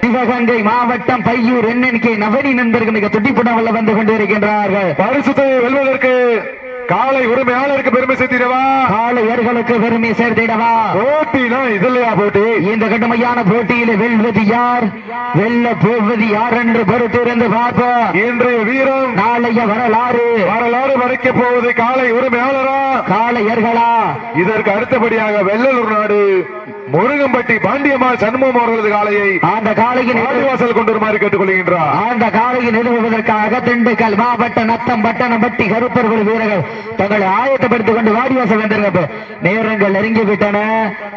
சிவகங்கை மாவட்டம் பையூர் என்என்கே நவனி நண்பர்கள் மிக துடிப்புடன் வந்து கொண்டிருக்கின்றார்கள். பரிசுத்தை வெல்வதற்கு காலை உரிமையாளருக்கு பெருமை சேர்த்திடவா? காளையர்களுக்கு பெருமை சேர்த்திடவா? போட்டினா இது இல்லையா போட்டி? இந்த கடுமையான போட்டியில் வெல்வது யார்? வெல்ல போவது யார் என்று பொறுத்திருந்து பார்ப்போம். இன்றைய வீரம் நாளைய வரலாறு. வரலாறு வரைக்க போவது காலை உரிமையாளரா? காளையர்களா இதற்கு அடுத்தபடியாக வெள்ளலூர் நாடு முருகம்பட்டி பாண்டியம்மாள் சண்முகம் அவர்களது காலையை அந்த காளையின் வாடிவாசல் கொண்டு வருமாறு கேட்டுக்கொள்கின்றார். அந்த காளையை நிறுவுவதற்காக திண்டுக்கல் மாவட்ட நத்தம் பட்டணம்பட்டி கருப்பர்கள் வீரர்கள் தங்களை ஆயத்தப்படுத்திக் கொண்டு வாடிவாசல் வந்திருக்க நேரங்கள் நெருங்கி விட்டன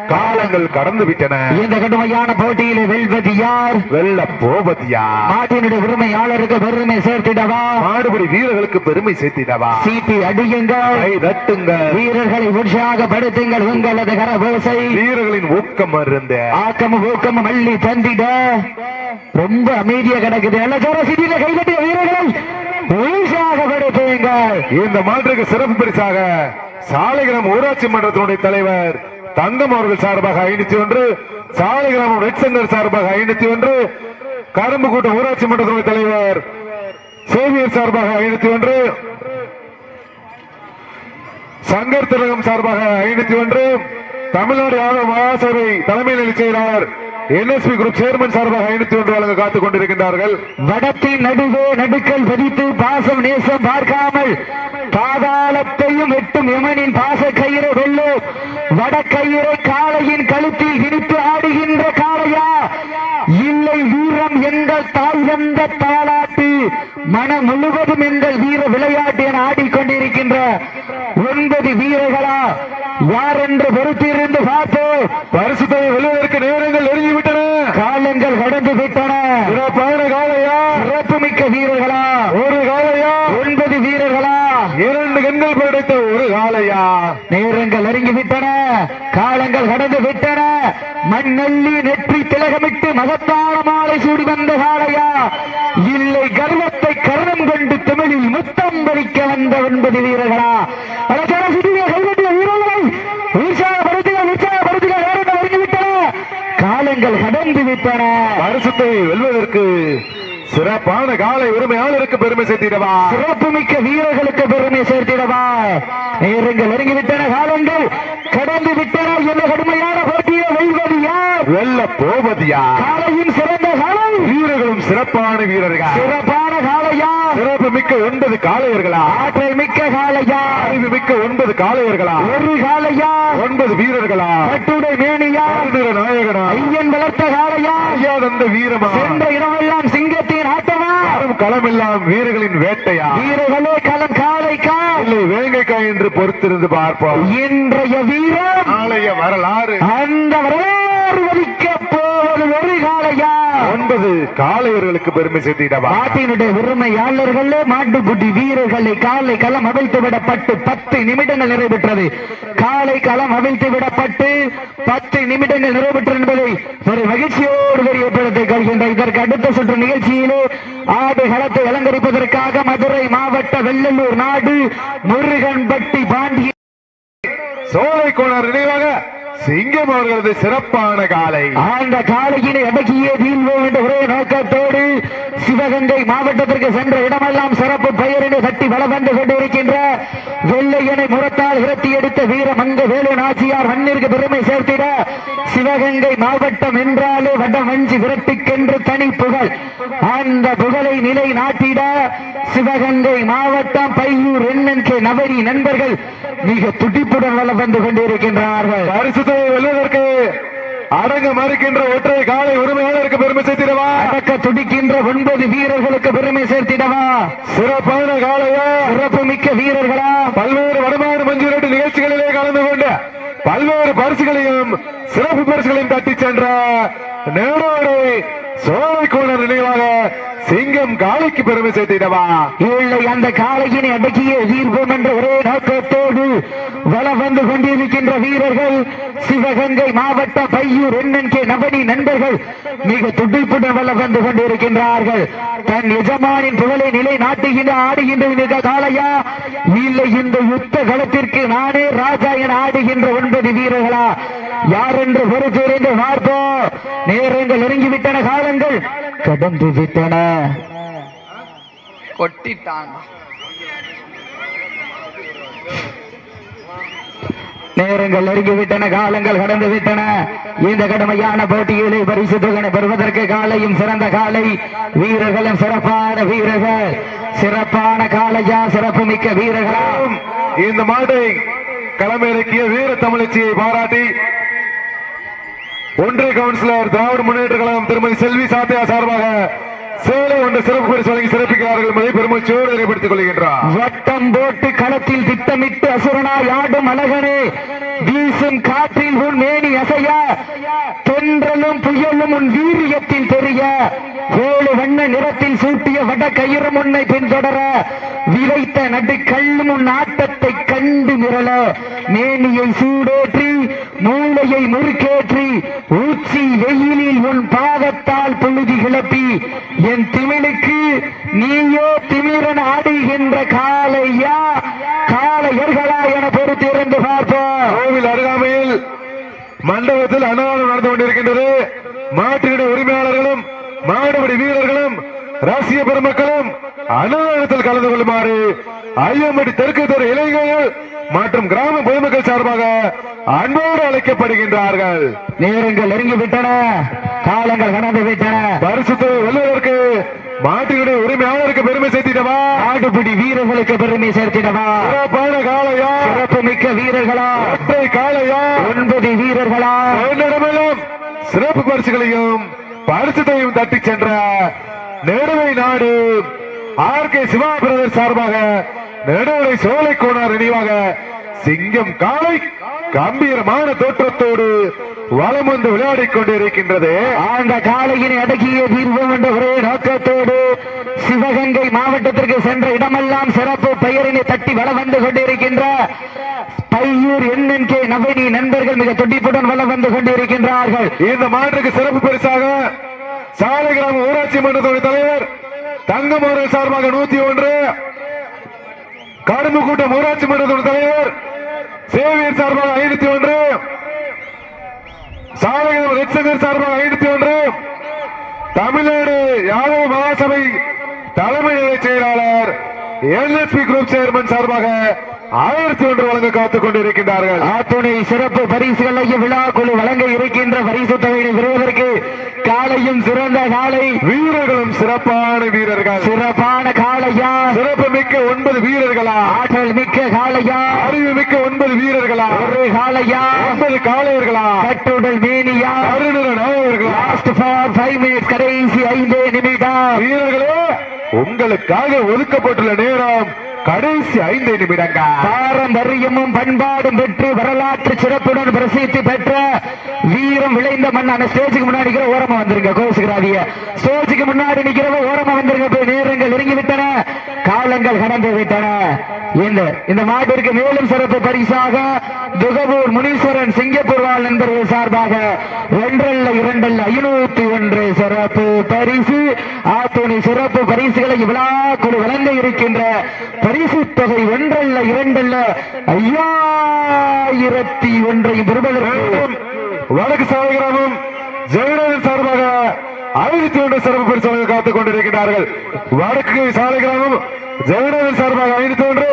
காலங்கள் கடந்து விட்டன இந்த கடுமையான போட்டியில் வெல்வது யார்? வெல்ல போவதியா நாட்டினுடைய உரிமையாளருக்கு பெருமை சேர்த்திடவா? மாடுபடி வீரர்களுக்கு பெருமை சேர்த்திடவா? சீட்டி அடியுங்கள். தட்டுங்கள். வீரர்களை உற்சாகப்படுத்துங்கள் உங்களது கரபோசை. வீரர்களின் ஊக்கம் இருந்த ஆக்கம் ஊக்கம் மல்லி தந்திட. ரொம்ப அமைதியா கிடக்குது. எல்லா சிட்டியில கைதட்டிய வீரர்களை உற்சாகப்படுத்துங்கள். இந்த மாற்றுக்கு சிறப்பு பரிசாக சாலைகிராம் ஊராட்சி மன்றத்தினுடைய தலைவர் தங்கம் அவர்கள் சார்பாக ஐநூத்தி ஒன்று சாலைகிராமம் ரெட் சென்டர் சார்பாக ஐநூத்தி ஒன்று கரும்பு கூட்டம் ஊராட்சி மன்ற தலைவர் சேவியர் சார்பாக ஐநூத்தி ஒன்று சங்கர் திலகம் சார்பாக ஐநூத்தி ஒன்று தமிழ்நாடு யாதவ மகாசபை தலைமை நிலை செயலாளர் என்எஸ்பி குரூப் சேர்மன் சார்பாக ஐநூத்தி ஒன்று வழங்க காத்துக் கொண்டிருக்கின்றார்கள். வடத்தின் நடுவே நடுக்கல் வெடித்து பாசம் நேசம் பார்க்காமல் பாதாளத்தையும் வெட்டும் யமனின் பாச கயிறு வெள்ளோ. வடக்கயிறை காளையின் கழுத்தில் இனித்து ஆடுகின்ற காளையா? இல்லை வீரம் எங்கள் தாய் வந்த தாளாட்டு. மனம் முழுவதும் எங்கள் வீர விளையாட்டு என ஆடிக்கொண்டிருக்கின்ற ஒன்பது வீரர்களா? யார் என்று பொறுத்திருந்து பார்ப்போம் பரிசுத்தை வெல்வதற்கு நேரங்கள் நெருங்கிவிட்டன காலங்கள் கடந்து விட்டன சிறப்பான காலையா சிறப்புமிக்க வீரர்களா ஒரு காலையா ஒன்பது வீரர்களா இரண்டு கண்கள் படைத்த ஒரு காலையா நேரங்கள் நெருங்கி விட்டன காலங்கள் கடந்து விட்டன மண்ணள்ளி நெற்றி திலகமிட்டு மகத்தான மாலை சூடி வந்த காளையா? இல்லை கர்வத்தை கர்ணம் கொண்டு தமிழில் முத்தம் பறிக்க வந்த ஒன்பது வீரர்களா? கைவட்டிய வீரர்களை உற்சாகப்படுத்துக உற்சாகப்படுத்துக நேரங்கள் காலங்கள் கடந்து விட்டன. பரிசுத்தை வெல்வதற்கு சிறப்பான காலை உரிமையாளருக்கு பெருமை சேர்த்திடவா? சிறப்புமிக்க வீரர்களுக்கு பெருமை சேர்த்திடவா? நேரங்கள் நெருங்கி விட்டன காலங்கள் கடந்து விட்டன என்ற கடுமையான போட்டியை வெல்வது யார் வெல்ல போவதியா காலையின் சிறந்த காலை வீரர்களும் சிறப்பான வீரர்கள்? சிறப்பான காளையா. சிறப்பு மிக்க ஒன்பது காளையர்களா? ஆற்றல் மிக்க காளையா. அறிவு மிக்க ஒன்பது காளையர்களா? ஒரு காளையா. ஒன்பது வீரர்களா? கட்டுடை மேனியா. நாயகனா? ஐயன் வளர்த்த காளையா. ஐயாதந்த வீரமா? சென்ற இடமெல்லாம் சிங்கத்தின் ஆட்டமா? களமெல்லாம் வீரர்களின் வேட்டையா? வீரர்களே களம் காளைக்கா? இல்லை வேங்கைக்கா என்று பொறுத்திருந்து பார்ப்போம். இன்றைய வீரம் நாளைய வரலாறு. அந்த வரலாறு ஒன்பது காளையர்களுக்கு பெருமை சேர்த்திடவா? நாட்டினுடைய உரிமையாளர்களே மாட்டுக்குட்டி வீரர்களை காலை களம் அவிழ்த்து விடப்பட்டு பத்து நிமிடங்கள் நிறைவேற்றது. காலை களம் அவிழ்த்து விடப்பட்டு பத்து நிமிடங்கள் நிறைவேற்று என்பதை ஒரு மகிழ்ச்சியோடு தெரியப்படுத்திக் கொள்கின்ற இதற்கு அடுத்த சுற்று நிகழ்ச்சியிலே ஆடு களத்தை அலங்கரிப்பதற்காக மதுரை மாவட்ட வெள்ளலூர் நாடு முருகன்பட்டி பாண்டிய சோலை கோணர் நினைவாக சிங்கம் அவர்களது சிறப்பான காலை. அந்த காலையினை அடக்கியே வீழ்வோம் என்ற ஒரே நோக்கத்தோடு சிவகங்கை மாவட்டத்திற்கு சென்ற இடமெல்லாம் சிறப்பு பெயரினை கட்டி வளம் வந்து கொண்டிருக்கின்ற வெள்ளையனை முரத்தால் விரட்டி எடுத்த வீரமங்க வேலு நாச்சியார் மண்ணிற்கு பெருமை சேர்த்திட சிவகங்கை மாவட்டம் என்றாலே வடமஞ்சி விரட்டுக்கென்று தனி புகழ். அந்த புகழை நிலை நாட்டிட சிவகங்கை மாவட்டம் பையூர் எண்ணன்கே நவரி நண்பர்கள் மிக துடிப்புடன் வளம் வந்து கொண்டிருக்கின்றார்கள். பரிசுத்தை வெல்வதற்கு அடங்க மறுக்கின்ற ஒற்றை காலை உரிமையாளருக்கு பெருமை சேர்த்திடவா? அடக்க துடிக்கின்ற ஒன்பது வீரர்களுக்கு பெருமை சேர்த்திடவா? சிறப்பான காலையா? சிறப்பு மிக்க வீரர்களா? பல்வேறு வடமாறு மஞ்சுரட்டு நிகழ்ச்சிகளிலே கலந்து கொண்டு பல்வேறு பரிசுகளையும் சிறப்பு பரிசுகளையும் தட்டி சென்ற நேரோடு சோலை கோணர் நினைவாக சிங்கம் காளைக்கு பெருமை சேர்த்திடவா? இல்லை அந்த காளையினை அடக்கிய வீர்வோம் என்ற ஒரே நோக்கத்தோடு வலம் வந்து கொண்டிருக்கின்ற வீரர்கள் சிவகங்கை மாவட்ட பையூர் எண்ணன்கே நபனி நண்பர்கள் மிக துடிப்புடன் வலம் வந்து கொண்டிருக்கின்றார்கள். தன் எஜமானின் புகழை நிலை நாட்டுகின்ற ஆடுகின்ற மிக காளையா? இல்லை இந்த யுத்த களத்திற்கு நானே ராஜா என ஆடுகின்ற ஒன்பது வீரர்களா? யார் என்று பொறுத்திருந்து பார்ப்போம். நேரங்கள் நெருங்கிவிட்டன காலங்கள் கடந்து விட்டன. கொட்டிட்டாங்க. நேரங்கள் நெருங்கிவிட்டன காலங்கள் கடந்து விட்டன இந்த கடுமையான போட்டியிலே பரிசு தொகை பெறுவதற்கு காலையும் சிறந்த காலை. வீரர்களும் சிறப்பான வீரர்கள். சிறப்பான காலையா சிறப்பு மிக்க வீரர்களும். இந்த மாட்டை களமிறக்கிய வீர தமிழச்சியை பாராட்டி ஒன்றிய கவுன்சிலர் திராவிட முன்னேற்ற கழகம் திருமதி செல்வி சாத்தியா சார்பாக சேலை ஒன்று சிறப்பு பரிசு வழங்கி சிறப்பிக்கிறார்கள். என்பதை பெருமச்சோடு நிறைவேற்றிக் கொள்கின்றார். வட்டம் போட்டு களத்தில் திட்டமிட்டு அசுரனா யாடும் அழகனே. வீசும் காற்றில் உன் மேனி அசைய. தென்றலும் புயலும் உன் வீரியத்தில் தெரிய. ஏழு வண்ண நிறத்தில் சூட்டிய வட கயிறு முன்னை பின்தொடர. விதைத்த நடுக்கல்லும் உன் ஆட்டத்தை கண்டு மிரள. மேனியை சூடேற்றி மூளையை முறுக்கேற்றி ஊச்சி வெயிலில் உன் பாதத்தால் புழுதி கிளப்பி என் திமிழுக்கு நீயோ திமிரன் ஆடுகின்ற காலையா காலையர்களா என பொறுத்திருந்து பார்ப்போம். கோவில் அருகாமையில் மண்டபத்தில் அன்னதானம் நடந்து கொண்டிருக்கின்றது. மாட்டினுட உரிமையாளர்களும் மாடுபடி வீரர்களும் ரசிக பெருமக்களும் அன்னதானத்தில் கலந்து கொள்ளுமாறு ஐயம்பட்டி தெற்கு தெரு இளைஞர்கள் மற்றும் கிராம பொதுமக்கள் சார்பாக அன்போடு அழைக்கப்படுகின்றார்கள். நேரங்கள் நெருங்கி விட்டன. காலங்கள் கடந்து விட்டன. பரிசுத்தை வெல்வதற்கு மாட்டினுடைய உரிமையாளருக்கு பெருமை சேர்த்திடவா? ஆடுபிடி வீரர்களுக்கு பெருமை சேர்த்திடவா? சிறப்பான காளையா? சிறப்பு மிக்க வீரர்களா? ஒற்றை காளையா? ஒன்பது வீரர்களா? என்னிடமெல்லாம் சிறப்பு பரிசுகளையும் பரிசுத்தையும் தட்டி சென்ற நெடுவை நாடு ஆர் கே சிவா பிரதர் சார்பாக நெடுவரை சோலை கோனார் நினைவாக சிங்கம் காளை கம்பீரமான தோற்றத்தோடு வலம் வந்து விளையாடிக் கொண்டிருக்கின்றது. அந்த காலையினை அடக்கிய தீர்வோம் என்ற ஒரே நோக்கத்தோடு சிவகங்கை மாவட்டத்திற்கு சென்ற இடமெல்லாம் சிறப்பு பெயரினை தட்டி வளம் வந்து கொண்டிருக்கின்ற பையூர் என்என்கே நவனி நண்பர்கள் மிக துடிப்புடன் வளம் வந்து கொண்டிருக்கின்றார்கள். இந்த மாற்றுக்கு சிறப்பு பரிசாக சாலை கிராம ஊராட்சி மன்றத்துடைய தலைவர் தங்கம் அவர்கள் சார்பாக நூத்தி ஒன்று கரும்பு கூட்டம் ஊராட்சி மன்றத்துடைய தலைவர் சேவியர் சார்பாக ஐநூத்தி ஒன்று சாலை ரெட்சங்கர் சார்பாக ஐநூத்தி ஒன்று தமிழ்நாடு யாதவ மகாசபை தலைமை செயலாளர் எல்எஸ்பி குரூப் சேர்மன் சார்பாக ஆயிரத்தி ஒன்று வழங்க காத்துக் கொண்டிருக்கின்றார்கள். ஆத்துணை சிறப்பு பரிசுகளையும் விழா குழு வழங்க இருக்கின்ற பரிசு தொகையை பெறுவதற்கு காலையும் சிறந்த காலை வீரர்களும் சிறப்பான வீரர்கள். சிறப்பான காளையா? சிறப்பு மிக்க ஒன்பது வீரர்களா? ஆற்றல் மிக்க காளையா? அறிவு மிக்க ஒன்பது வீரர்களா? ஒரு காளையா? ஒன்பது காளையர்களா? கட்டுடல் மேனியா? அருணிற நாயகர்களா? லாஸ்ட் ஃபார் ஃபைவ் மினிட்ஸ் கடைசி ஐந்து நிமிடம். வீரர்களே உங்களுக்காக ஒதுக்கப்பட்டுள்ள நேரம் கடைசி ஐந்து நிமிடங்கள். பாரம்பரியமும் பண்பாடும் பெற்று வரலாற்று சிறப்புடன் பிரசித்தி பெற்ற வீரம் விளைந்த மண்ணான ஸ்டேஜுக்கு முன்னாடி ஓரமா வந்துருங்க கோசுகிறாதிய ஸ்டேஜுக்கு முன்னாடி நிக்கிறவ ஓரமா வந்துருங்க போய் நேரங்கள் நெருங்கி விட்டன காலங்கள் கடந்து விட்டன. இந்த இந்த மாட்டிற்கு மேலும் சிறப்பு பரிசாக துகவூர் முனீஸ்வரன் சிங்கப்பூர் வாழ் நண்பர்கள் சார்பாக ஒன்றல்ல இரண்டல்ல ஐநூத்தி ஒன்று சிறப்பு பரிசு. ஆத்தோனி சிறப்பு பரிசுகளை விழா குழு வழங்க இருக்கின்ற பரிசு தொகை ஒன்றல்ல இரண்டல்ல. ஐயாயிரத்தி ஒன்றை பெறுவதற்கு வடக்கு சாலை கிராமம் ஜெயலலிதா சார்பாக ஐநூத்தி ஒன்று சிறப்பு பரிசோதனை காத்துக் கொண்டிருக்கிறார்கள் வடக்கு சாலை கிராமம் ஜெயலலிதா சார்பாக ஐநூத்தி ஒன்று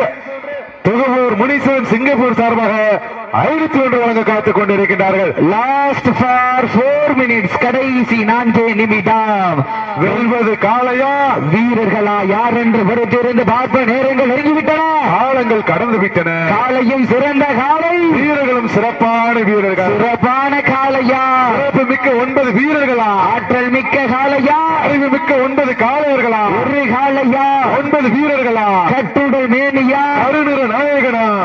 துகவூர் முனீஸ்வரன் சிங்கப்பூர் சார்பாக ஐநூத்தி ஒன்று வழங்க காத்துக் கொண்டிருக்கிறார்கள் லாஸ்ட் ஃபார் போர் மினிட்ஸ் கடைசி நான்கு நிமிடம். வெல்வது காளையா வீரர்களா யார் என்று பொறுத்திருந்து பார்ப்ப நேரங்கள் நெருங்கிவிட்டன. காலங்கள் கடந்து விட்டன காலையும் சிறந்த காலை. வீரர்களும் சிறப்பான வீரர்கள். சிறப்பான காளையா சிறப்பு மிக்க ஒன்பது வீரர்களா. ஆற்றல் மிக்க காளையா அறிவு மிக்க ஒன்பது காளையர்களா. ஒரு காளையா ஒன்பது வீரர்களா. கட்டுடல் மேனியா. நாயகனா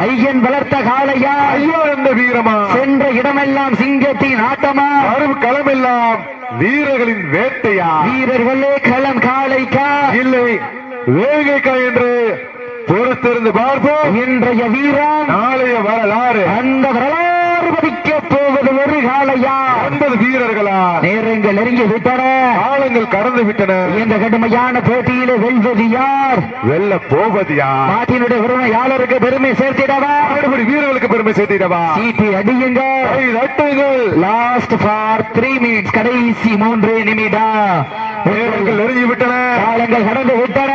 ஐயன் வளர்த்த காளையா? ஐயா என்ற வீரமா? சென்ற இடமெல்லாம் சிங்கத்தின் ஆட்டமா? வரும் களமெல்லாம் வீரர்களின் வேட்டையா? வீரர்களே களம் காளைக்கா? இல்லை வேகைக்கா என்று பொறுத்திருந்து பார்ப்போம். இன்றைய வீரம் நாளைய வரலாறு. அந்த வரலாறு போவது ஒரு காலையா ஒன்பது வீரர்களா? நேரங்கள் நெருங்கி விட்டன. காலங்கள் கடந்து விட்டன. இந்த கடுமையான போட்டியிலே வெல்வது யார்? வெல்ல போவது யார்? நாட்டினுடைய உரிமையாளருக்கு பெருமை சேர்த்திடவா? மறுபடி வீரர்களுக்கு பெருமை சேர்த்திடவா? சீட்டி அடியுங்க கை தட்டுங்கள் லாஸ்ட் ஃபார் த்ரீ மினிட்ஸ் கடைசி மூன்று நிமிடம். நேரங்கள் நெருங்கி விட்டன. காலங்கள் கடந்து விட்டன.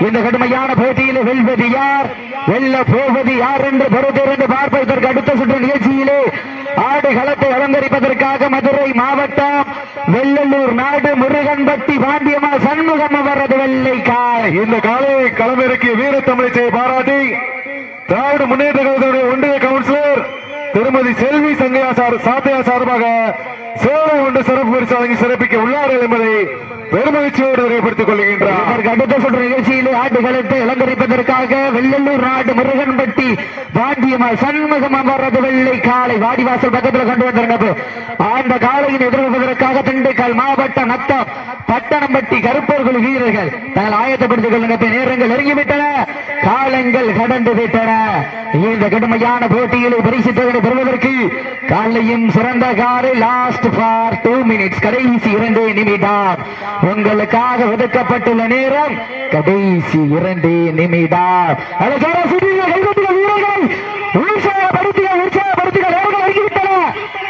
இந்த கடுமையான போட்டியிலே வெல்வது யார்? வெல்ல போவது யார் என்று பொறுத்திருந்து பார்ப்பதற்கு அடுத்த சுற்று நிகழ்ச்சியிலே ஆடு களத்தை அலங்கரிப்பதற்காக மதுரை மாவட்டம் வெள்ளலூர் நாடு முருகன்பட்டி பாண்டியமா சண்முகம் அவரது வெள்ளை காய் இந்த காலையை களமிறக்கிய வீர தமிழிசை பாராட்டி திராவிட முன்னேற்ற கழகத்துடைய ஒன்றிய கவுன்சிலர் திருமதி செல்வி சங்கையா சார் சாத்தையா சார்பாக சேவை ஒன்று சிறப்பு பரிசு வழங்கி சிறப்பிக்க உள்ளார்கள் என்பதை பெருமகிழ்ச்சியோடு தெரியப்படுத்திக் கொள்கின்றார். இதற்கு அடுத்த சொல்ற நிகழ்ச்சியிலே ஆட்டுகளத்தை அலங்கரிப்பதற்காக வெள்ளலூர் நாடு முருகன்பட்டி பாண்டியம்மாள் சண்முகம் அவரது வெள்ளை காலை வாடிவாசல் பக்கத்தில் கொண்டு வந்திருந்தது அந்த காலையின் எதிர்கொள்வதற்காக திண்டுக்கல் மாவட்டம் நத்தம் பட்டணம்பட்டி கருப்பர்கள் வீரர்கள். தங்கள் ஆயத்தப்படுத்திக் கொள்ளுங்க நேரங்கள் நெருங்கிவிட்டன. காலங்கள் கடந்து விட்டன. இந்த கடுமையான போட்டியிலே பரிசு தொகை பெறுவதற்கு காலையும் சிறந்த காலை. லாஸ்ட் ஃபார் டூ மினிட்ஸ் கடைசி இரண்டு நிமிடம். உங்களுக்காக ஒதுக்கப்பட்டுள்ள நேரம் கடைசி இரண்டு நிமிடம். அதற்கான சிறிய கைகட்டிய வீரர்கள் உற்சாகப்படுத்திய உற்சாகப்படுத்திய நேரங்கள் நெருங்கிவிட்டன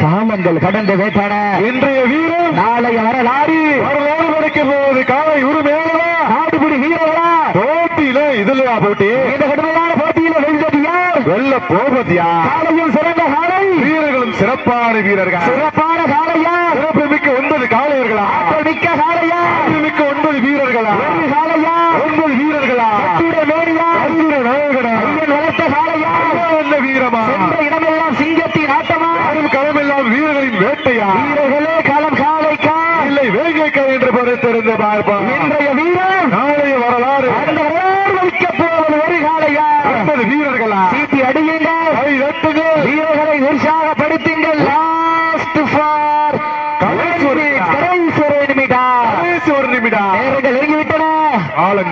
காலங்கள் கடந்து விட்டன இன்றைய வீரர் நாளைய வரலாறு வரலாறு படைக்க போவது காலை உரிமையாளரா நாடுபுடி வீரர்களா? போட்டியில இதுலயா போட்டி? இந்த கடுமையான போட்டியில வெல்வது யார்? வெல்ல போவது யார்? காலையும் சிறந்த காலை. வீரர்களும் சிறப்பான வீரர்கள் சிறப்பான காலையா சிறப்பு மிக்க ஒன்பது காளையர்களா ஆற்றல் மிக்க காலையா சிறப்பு மிக்க ஒன்பது வீரர்களா ஒரு காலையா ஒன்பது வீரர்களா கட்டுட மேடியா அசுர நாயகனா ஐயன் வளர்த்த காலையா என்ன வீரமா சென்ற இடமெல்லாம் சிங்கத்தின் ஆட்டமா யாரும் களமெல்லாம் வீரர்களின் வேட்டையா வீரர்களே களம் காலைக்கா இல்லை வேங்கைக்கா என்று பொறுத்திருந்த பார்ப்பா இன்றைய வீரர் நாளைய வரலாறு அந்த வரலாறு வைக்க போவது ஒரு காலையா ஒன்பது வீரர்களா சீட்டி அடியுங்கள் கை தட்டுங்கள் வீரர்களை உற்சாகப்படுத்துங்கள் லாஸ்ட் ஃபார் கடைசி ஒரு கடைசி ஒரு நிமிடம் கடைசி ஒரு நிமிடம் நேரங்கள் நெருங்கிவிட்டன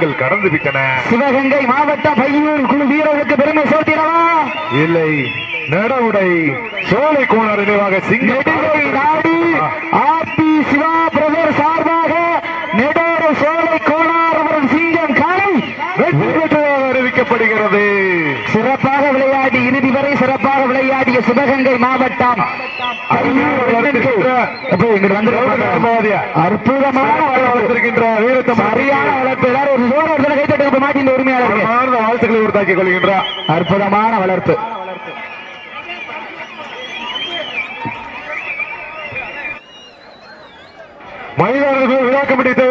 காலங்கள் கடந்து விட்டன. சிவகங்கை மாவட்டம் பையூர் குழு வீரர்களுக்கு பெருமை சேர்த்திடவா இல்லை. நடவுடை சோலை கோணர் நினைவாக சிங்க நாடு ஆர்பி சிவா பிரதர் சார்பாக நெடோர சோலை கோணார் அவரது சிங்கம் காலை வெற்றி பெற்றதாக அறிவிக்கப்படுகிறது. சிறப்பாக விளையாடி இறுதி வரை சிறப்பாக விளையாடிய சிவகங்கை மாவட்டம். அற்புதமான வளர்ப்பு. வளர்த்திருக்கின்ற வீரத்தம் சரியான வளர்ப்பு எல்லாரும் ஒரு ஜோட இடத்துல கைத்தட்டுக்கு மாட்டி இந்த உரிமையாளருக்கு மனமார்ந்த வாழ்த்துக்களை கொள்கின்றார் அற்புதமான வளர்ப்பு. மனிதர்களுக்கு விளக்கம் பிடித்த